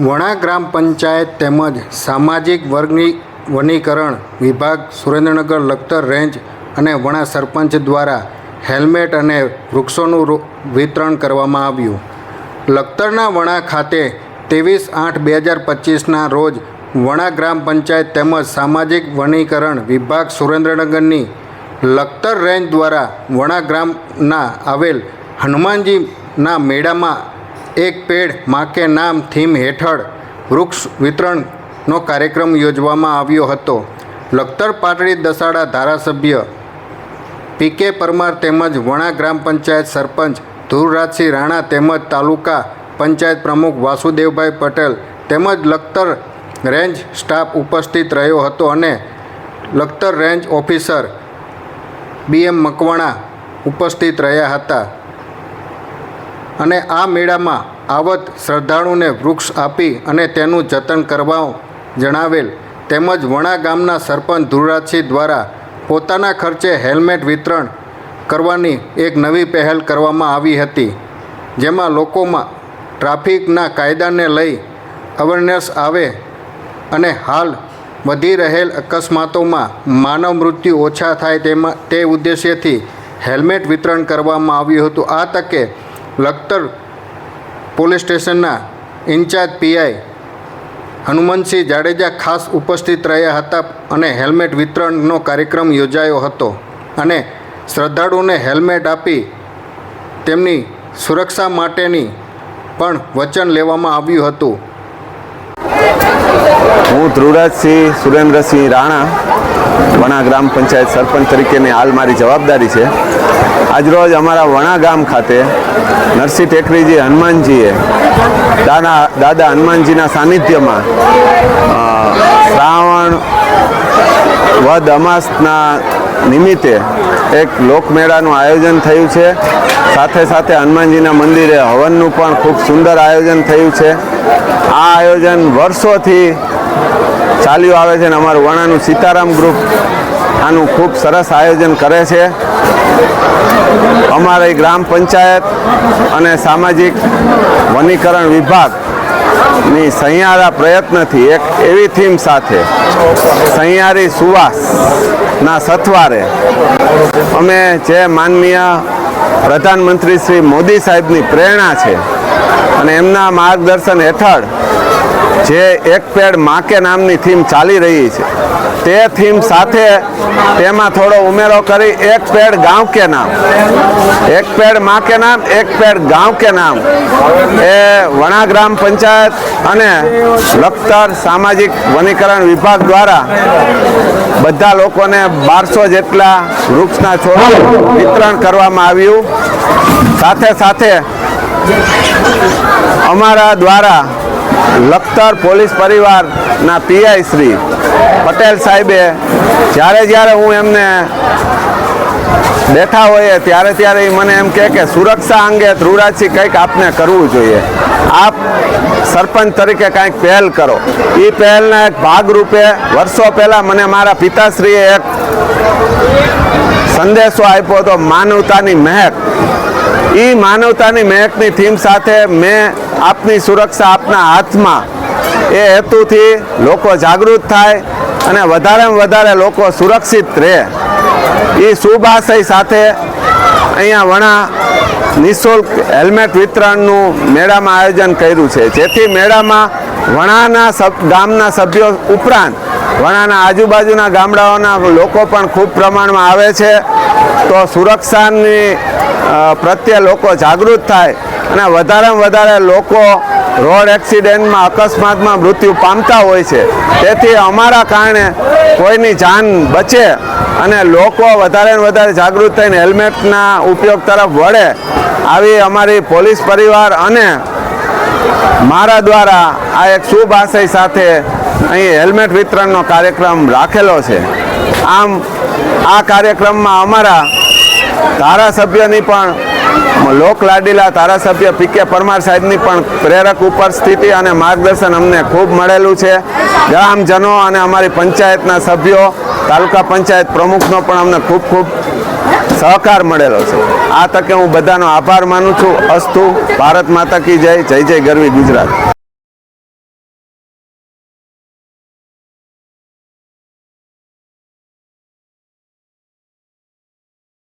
વણા ગ્રામ પંચાયત તેમજ સામાજિક વર્ગની વનીકરણ વિભાગ સુરેન્દ્રનગર લખતર રેન્જ અને વણા સરપંચ દ્વારા હેલ્મેટ અને વૃક્ષોનું વિતરણ કરવામાં આવ્યું. લખતરના વણા ખાતે ત્રેવીસ આઠ બે હજાર પચીસના રોજ વણા ગ્રામ પંચાયત તેમજ સામાજિક વનીકરણ વિભાગ સુરેન્દ્રનગરની લખતર રેન્જ દ્વારા વણા ગ્રામના આવેલ હનુમાનજીના મેળામાં એક પેડમાં કે નામ થીમ હેઠળ વૃક્ષ વિતરણનો કાર્યક્રમ યોજવામાં આવ્યો હતો. લખતર પાટડી દસાડા ધારાસભ્ય પી કે પરમાર તેમજ વણા ગ્રામ પંચાયત સરપંચ ધુરરાજસિંહ રાણા તેમજ તાલુકા પંચાયત પ્રમુખ વાસુદેવભાઈ પટેલ તેમજ લખતર રેન્જ સ્ટાફ ઉપસ્થિત રહ્યો હતો અને Lakhtar range officer BM Makwana ઉપસ્થિત રહ્યા હતા. અને આ મેળામાં આવત શ્રદ્ધાળુને વૃક્ષ આપી અને તેનું જતન કરવા જણાવેલ. તેમજ વણા ગામના સરપંચ ધુરાજસિંહ દ્વારા પોતાના ખર્ચે હેલ્મેટ વિતરણ કરવાની એક નવી પહેલ કરવામાં આવી હતી, જેમાં લોકોમાં ટ્રાફિકના કાયદાને લઈ અવેરનેસ આવે અને હાલ વધી રહેલ અકસ્માતોમાં માનવ મૃત્યુ ઓછા થાય તેમાં, તે ઉદ્દેશ્યથી હેલ્મેટ વિતરણ કરવામાં આવ્યું હતું. આ તકે લખતર પોલીસ સ્ટેશનના ઇન્ચાર્જ પીઆઈ હનુમંતસિંહ જાડેજા ખાસ ઉપસ્થિત રહ્યા હતા અને હેલ્મેટ વિતરણનો કાર્યક્રમ યોજાયો હતો અને શ્રદ્ધાળુને હેલ્મેટ આપી તેમની સુરક્ષા માટેની પણ વચન લેવામાં આવ્યું હતું. હું ધ્રુવરાજસિંહ સુરેન્દ્રસિંહ રાણા વણા ગ્રામ પંચાયત સરપંચ તરીકેની હાલ મારી જવાબદારી છે. આજરોજ અમારા વણા ગામ ખાતે નરસિંહ ટેકરીજી હનુમાનજીએ દાદા દાદા હનુમાનજીના સાનિધ્યમાં શ્રાવણ વદ અમાસના નિમિત્તે એક લોકમેળાનું આયોજન થયું છે. સાથે સાથે હનુમાનજીના મંદિરે હવનનું પણ ખૂબ સુંદર આયોજન થયું છે. આ આયોજન વર્ષોથી ચાલ્યું આવે છે અને અમારું વણાનું સીતારામ ગ્રુપ આનું ખૂબ સરસ આયોજન કરે છે. અમારી ગ્રામ પંચાયત અને સામાજિક વનીકરણ વિભાગની સહિયારા પ્રયત્નથી એક એવી થીમ સાથે સહિયારી સુવાસના સથવારે અમે જે માનનીય પ્રધાનમંત્રી શ્રી મોદી સાહેબની પ્રેરણા છે અને એમના માર્ગદર્શન હેઠળ જે એક પેડમાં કે નામની થીમ ચાલી રહી છે. તે થીમ સાથે તેમાં થોડો ઉમેરો કરી એક પેડ ગાંવ કે નામ. એક પેડમાં કે નામ, એક પેડ ગાંવ કે નામ. એ વણા ગ્રામ પંચાયત અને લખતર સામાજિક વનીકરણ વિભાગ દ્વારા બધા લોકોને બારસો જેટલા વૃક્ષના છોડ વિતરણ કરવામાં આવ્યું. સાથે સાથે અમારા દ્વારા લખતર પોલીસ પરિવારના પીઆઈ શ્રી પટેલ સાહેબે જ્યારે જ્યારે હું એમને બેઠા હોઈએ ત્યારે ત્યારે મને એમ કહે કે સુરક્ષા અંગે ધ્રુવરાજસિંહ કંઈક આપને કરવું જોઈએ. આપ સરપંચ તરીકે કાંઈક પહેલ કરો. એ પહેલના એક ભાગરૂપે વર્ષો પહેલાં મને મારા પિતાશ્રીએ એક સંદેશો આપ્યો હતો, માનવતાની મહેક એ માનવતાની મહેકની થીમ સાથે મેં આપની સુરક્ષા આપના હાથમાં. એ હેતુથી લોકો જાગૃત થાય અને વધારેમાં વધારે લોકો સુરક્ષિત રહે. એ શુભાશય સાથે અહીંયા વણા નિઃશુલ્ક હેલ્મેટ વિતરણનું મેળામાં આયોજન કર્યું છે. જેથી મેળામાં વણાના ગામના સભ્યો ઉપરાંત વણાના આજુબાજુના ગામડાઓના લોકો પણ ખૂબ પ્રમાણમાં આવે છે. તો સુરક્ષાની પ્રત્યે લોકો જાગૃત થાય અને વધારેમાં વધારે લોકો રોડ એક્સિડન્ટમાં, અકસ્માતમાં મૃત્યુ પામતા હોય છે. તેથી અમારા કારણે કોઈની જાન બચે અને લોકો વધારે ને વધારે જાગૃત થઈને હેલ્મેટના ઉપયોગ તરફ વળે આવી અમારી પોલીસ પરિવાર અને મારા દ્વારા આ એક શુભ આશય સાથે અહીં હેલ્મેટ વિતરણનો કાર્યક્રમ રાખેલો છે. આમ આ કાર્યક્રમમાં અમારા ધારાસભ્યની પણ લોકલાડીલા ધારાસભ્ય પી કે પરમાર સાહેબની પણ પ્રેરક ઉપસ્થિતિ અને માર્ગદર્શન અમને ખૂબ મળેલું છે. ગ્રામજનો અને અમારી પંચાયતના સભ્યો, તાલુકા પંચાયત પ્રમુખનો પણ અમને ખૂબ ખૂબ સહકાર મળેલો છે. આ તકે હું બધાનો આભાર માનું છું. અસ્તુ. ભારત માતા કી જય. જય જય ગરવી ગુજરાત.